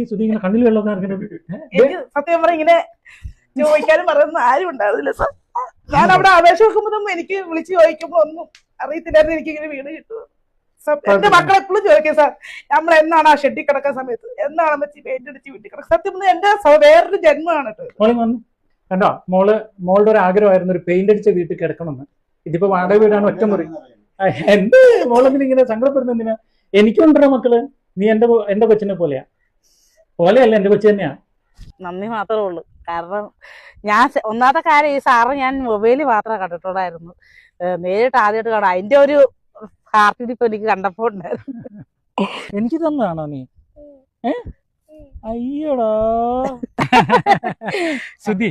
പറ്റി സുധി ഇങ്ങനെ കണ്ണിൽ വെള്ളം എനിക്ക് സത്യം പറഞ്ഞ ഇങ്ങനെ ചോദിക്കാനും പറയുന്ന ആരും ഉണ്ടായിരുന്നില്ല സാർ ഞാൻ അവിടെ അപേക്ഷ വെക്കുമ്പോഴൊന്നും എനിക്ക് വിളിച്ച് ചോദിക്കുമ്പോ ഒന്നും അറിയത്തില്ലായിരുന്നു. എനിക്ക് ഇങ്ങനെ വീട് കിട്ടുന്നത് എന്റെ മക്കളെ എപ്പോഴും ചോദിക്കും സാർ നമ്മൾ എന്നാണ് ആ ഷെഡിൽ കിടക്കുന്ന സമയത്ത്? എന്നാണ് അമ്മച്ചി പെയിന്റ് അടിച്ച് വീട്ടിൽ കിടക്കുക സത്യം പറഞ്ഞാൽ എന്റെ വേറൊരു ജന്മമാണ് കണ്ടോ? മോൾ മോളുടെ ഒരു ആഗ്രഹമായിരുന്നു ഒരു പെയിന്റ് അടിച്ച വീട്ടിൽ കിടക്കണമെന്ന്. ഇതിപ്പോ വാടക വീടാണ് ഒറ്റമുറി മുറി. എന്ത്? മോളെങ്ങനെ ഇങ്ങനെ സങ്കടപ്പെടുന്ന എന്തിനാ? എനിക്കുണ്ടോ മക്കൾ. നീ എന്റെ എന്റെ കൊച്ചിനെ പോലെയാ. പോലെയല്ല എന്റെ കൊച്ചു തന്നെയാ. നന്ദി മാത്രമേ ഉള്ളൂ. കാരണം ഞാൻ ഒന്നാമത്തെ കാര്യം ഈ സാറ് ഞാൻ മൊബൈലിൽ മാത്രമേ കണ്ടിട്ടുള്ളായിരുന്നു. ഏഹ് നേരിട്ട് ആദ്യമായിട്ട് കാണാം. അതിന്റെ ഒരു ഹാർട്ടിടിപ്പ് എനിക്ക് കണ്ടപ്പോ ഉണ്ടായിരുന്നു. എനിക്ക് തന്നതാണോ നീ? ഏ? അയ്യോടാ. സുധി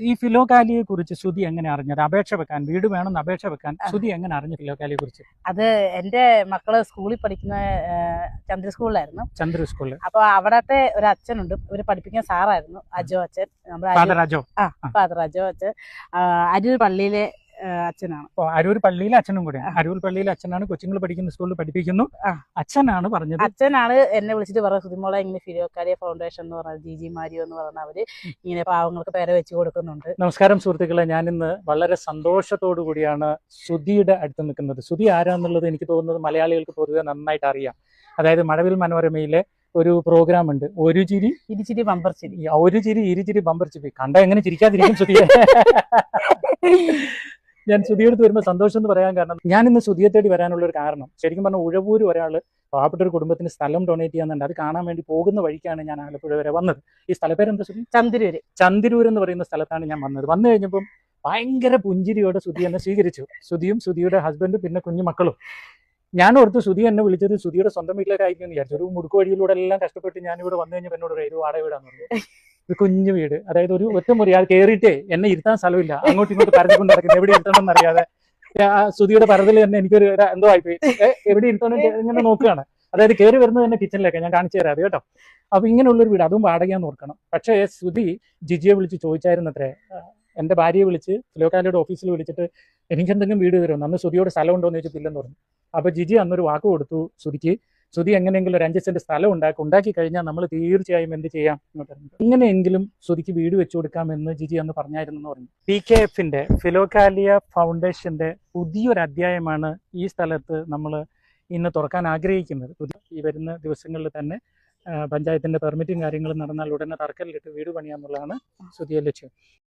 ഈ ഫിലോകാലിയെ കുറിച്ച് സുധി എങ്ങനെ അറിഞ്ഞത്? അപേക്ഷ വെക്കാൻ വീട് വേണമെന്ന് അപേക്ഷ വെക്കാൻ സുധി എങ്ങനെ അറിഞ്ഞു ഫിലോകാലിയെ കുറിച്ച്? അത് എന്റെ മക്കൾ സ്കൂളിൽ പഠിക്കുന്ന ചന്ദ്ര സ്കൂളിലായിരുന്നു. ചന്ദ്ര സ്കൂളിൽ അപ്പൊ അവിടത്തെ ഒരു അച്ഛനുണ്ട്. ഇവർ പഠിപ്പിക്കുന്ന സാറായിരുന്നു അജോ അച്ഛൻ. നമ്മുടെ അരൂർ- ഫാദർ അജോ. ആ ഫാദർ അജോ അച്ഛൻ. അരൂർ പള്ളിയിലെ അച്ഛനാണ്. അരൂർ പള്ളിയിലെ അച്ഛനും കൂടെ. അരൂർ പള്ളിയിലെ അച്ഛനാണ് കൊച്ചുങ്ങൾ പഠിക്കുന്ന സ്കൂളിൽ പഠിപ്പിക്കുന്നു. അച്ഛനാണ് പറഞ്ഞത്. അച്ഛനാണ് എന്നെ വിളിച്ചിട്ട് പറഞ്ഞത് സുതിമോളെ ഇങ്ങനെ ഫിലിയോക്കാരിയ ഫൗണ്ടേഷൻ എന്ന് പറഞ്ഞ ജി ജി മാരിയോ എന്ന് പറഞ്ഞ അവർ ഇങ്ങനെ പാവങ്ങൾക്ക് പേരെ വെച്ച് കൊടുക്കുന്നുണ്ട്. നമസ്കാരം സുഹൃത്തുക്കളെ ഞാൻ ഇന്ന് വളരെ സന്തോഷത്തോടു കൂടിയാണ് സുധിയുടെ അടുത്ത് നിൽക്കുന്നത്. സുധി ആരാന്നുള്ളത് എനിക്ക് തോന്നുന്നത് മലയാളികൾക്ക് പൊതുവെ നന്നായിട്ട് അറിയാം. അതായത് മഴവിൽ മനോരമയിലെ ഒരു പ്രോഗ്രാം ഉണ്ട്. ഒരു ചിരി ഇരിച്ചിരി ബമ്പർ ചിരി. ഒരു ചിരി ഇരുചിരി ബമ്പർ ചിരി. കണ്ട എങ്ങനെ ചിരിക്കാതിരിക്കും സുധിയെ? ഞാൻ സുധിയെടുത്ത് വരുമ്പോൾ സന്തോഷം എന്ന് പറയാൻ കാരണം ഞാൻ ഇന്ന് സുധിയെ തേടി വരാനുള്ള ഒരു കാരണം. ശരിക്കും പറഞ്ഞാൽ ഉഴവൂര് ഒരാൾ പാവപ്പെട്ട ഒരു കുടുംബത്തിന് സ്ഥലം ഡൊണേറ്റ് ചെയ്യാന്നുണ്ട്. അത് കാണാൻ വേണ്ടി പോകുന്ന വഴിക്കാണ് ഞാൻ ആലപ്പുഴ വരെ വന്നത്. ഈ സ്ഥലപ്പേരെന്താ സുധി ചന്ദിരൂര് ചന്തിരൂർ എന്ന് പറയുന്ന സ്ഥലത്താണ് ഞാൻ വന്നത്. വന്നു കഴിഞ്ഞപ്പം ഭയങ്കര പുഞ്ചിരിയോടെ സുധി എന്നെ സ്വീകരിച്ചു. സുധിയും സുധിയുടെ ഹസ്ബൻഡും പിന്നെ കുഞ്ഞു മക്കളും. ഞാൻ ഓർത്ത് സുധി എന്നെ വിളിച്ചത് സുധിയുടെ സ്വന്തം വീട്ടിലേക്കായിരിക്കും എന്ന് വിചാരിച്ചു. ഒരു മുടുക്ക് വഴിയിലൂടെ എല്ലാം കഷ്ടപ്പെട്ട് ഞാൻ ഇവിടെ വന്നു കഴിഞ്ഞപ്പോൾ എന്നോട് ഒരു വാടക വീടാന്ന് പറഞ്ഞു. ഒരു കുഞ്ഞു വീട്. അതായത് ഒരു ഒറ്റ മുറി അത് കയറിയിട്ടേ എന്നെ ഇരുത്താൻ സ്ഥലമില്ല. അങ്ങോട്ടും ഇങ്ങോട്ട് പരതിക്കൊണ്ട് നടക്കുന്നത് എവിടെ ഇരുത്തണമെന്ന് അറിയാതെ. സുധിയുടെ പരതിൽ തന്നെ എനിക്കൊരു എന്തോ ആയിപ്പോയി. എവിടെ ഇരുത്തണം ഇങ്ങനെ നോക്കുകയാണ്. അതായത് കയറി വരുന്നത് തന്നെ കിച്ചണിലേക്ക് ഞാൻ കാണിച്ചു തരാം അത് കേട്ടോ. അപ്പൊ ഇങ്ങനെയുള്ളൊരു വീട്. അതും വാടകയാന്ന് ഓർക്കണം പക്ഷേ സുധി ജിജിയെ വിളിച്ച് ചോദിച്ചായിരുന്നത്രേ. എന്റെ ഭാര്യയെ വിളിച്ച് ഫിലോക്കാലയുടെ ഓഫീസിൽ വിളിച്ചിട്ട് എനിക്ക് എന്തെങ്കിലും വീട് തരുമോ? അന്ന് സുധിയോട് സ്ഥലം ഉണ്ടോ എന്ന് ചോദിച്ചിട്ടില്ലെന്ന് പറഞ്ഞു. അപ്പൊ ജിജി അന്നൊരു വാക്ക് കൊടുത്തു സുധിക്ക്. സുധി എങ്ങനെയെങ്കിലും ഒരു അഞ്ച് സെന്റ് സ്ഥലം ഉണ്ടാക്കി ഉണ്ടാക്കി കഴിഞ്ഞാൽ നമ്മൾ തീർച്ചയായും എന്ത് ചെയ്യാം? ഇങ്ങനെയെങ്കിലും സുധിക്ക് വീട് വെച്ചു കൊടുക്കാമെന്ന് ജിജി അന്ന് പറഞ്ഞായിരുന്നു പറഞ്ഞു. പി കെ എഫിന്റെ ഫിലോകാലിയ ഫൗണ്ടേഷന്റെ പുതിയൊരു അധ്യായമാണ് ഈ സ്ഥലത്ത് നമ്മൾ ഇന്ന് തുറക്കാൻ ആഗ്രഹിക്കുന്നത്. ഈ വരുന്ന ദിവസങ്ങളിൽ തന്നെ പഞ്ചായത്തിന്റെ പെർമിറ്റും കാര്യങ്ങളും നടന്നാൽ ഉടനെ തറക്കല്ലിട്ട് വീട് പണിയാന്നുള്ളതാണ് സുധിയ ലക്ഷ്യം.